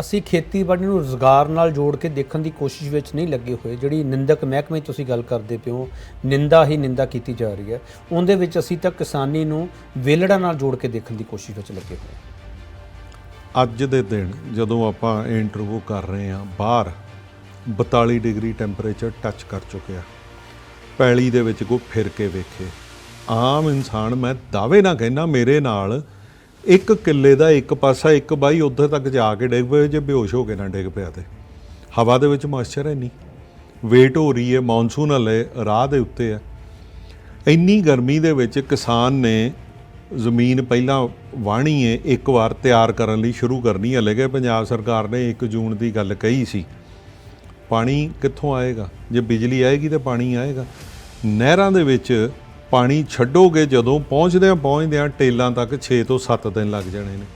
ਅਸੀਂ ਖੇਤੀਬਾੜੀ ਨੂੰ ਰੋਜ਼ਗਾਰ ਨਾਲ ਜੋੜ ਕੇ ਦੇਖਣ ਦੀ ਕੋਸ਼ਿਸ਼ ਵਿੱਚ ਨਹੀਂ ਲੱਗੇ ਹੋਏ, ਜਿਹੜੀ ਨਿੰਦਕ ਮਹਿਕਮੇ ਤੁਸੀਂ ਗੱਲ ਕਰਦੇ ਪਿਓ ਨਿੰਦਾ ਹੀ ਨਿੰਦਾ ਕੀਤੀ ਜਾ ਰਹੀ ਹੈ। ਉਹਦੇ ਵਿੱਚ ਅਸੀਂ ਤਾਂ ਕਿਸਾਨੀ ਨੂੰ ਵੇਲੜਾ ਨਾਲ ਜੋੜ ਕੇ ਦੇਖਣ ਦੀ ਕੋਸ਼ਿਸ਼ ਵਿੱਚ ਲੱਗੇ ਹੋਏ ਅੱਜ ਦੇ ਦਿਨ ਜਦੋਂ ਆਪਾਂ ਇੰਟਰਵਿਊ ਕਰ ਰਹੇ ਹਾਂ, ਬਾਹਰ 42 ਡਿਗਰੀ ਟੈਂਪਰੇਚਰ ਟੱਚ ਕਰ ਚੁੱਕਿਆ ਪੈਲੀ ਦੇ ਵਿੱਚ ਕੋ ਫਿਰ ਕੇ ਵੇਖੇ। ਆਮ ਇਨਸਾਨ, ਮੈਂ ਦਾਅਵੇ ਨਾ ਕਹਿਣਾ ਮੇਰੇ ਨਾਲ ਇੱਕ ਕਿੱਲੇ ਦਾ ਇੱਕ ਪਾਸਾ, ਇੱਕ ਬਾਈ ਉੱਧਰ ਤੱਕ ਜਾ ਕੇ ਡਿੱਗ ਪਏ ਜੇ ਬੇਹੋਸ਼ ਹੋ ਕੇ ਨਾ ਡਿੱਗ ਪਿਆ ਤੇ। ਹਵਾ ਦੇ ਵਿੱਚ ਮੋਇਸਚਰ ਹੈ ਨਹੀਂ ਵੇਟ ਹੋ ਰਹੀ ਹੈ ਮੌਨਸੂਨ ਹਲੇ ਰਾਹ ਦੇ ਉੱਤੇ ਹੈ। ਇੰਨੀ ਗਰਮੀ ਦੇ ਵਿੱਚ ਕਿਸਾਨ ਨੇ ਜ਼ਮੀਨ ਪਹਿਲਾਂ ਵਾਹਣੀ ਹੈ, ਇੱਕ ਵਾਰ ਤਿਆਰ ਕਰਨ ਲਈ ਸ਼ੁਰੂ ਕਰਨੀ ਹੈ। ਲਗੇ ਪੰਜਾਬ ਸਰਕਾਰ ਨੇ 1 ਜੂਨ ਦੀ ਗੱਲ ਕਹੀ ਸੀ, ਪਾਣੀ ਕਿੱਥੋਂ ਆਏਗਾ? ਜੇ ਬਿਜਲੀ ਆਏਗੀ ਤਾਂ ਪਾਣੀ ਆਏਗਾ। ਨਹਿਰਾਂ ਦੇ ਵਿੱਚ ਪਾਣੀ ਛੱਡੋਗੇ ਜਦੋਂ ਪਹੁੰਚਦਿਆਂ ਪਹੁੰਚਦਿਆਂ ਟੇਲਾਂ ਤੱਕ 6 ਤੋਂ 7 ਦਿਨ ਲੱਗ ਜਾਣੇ ਨੇ।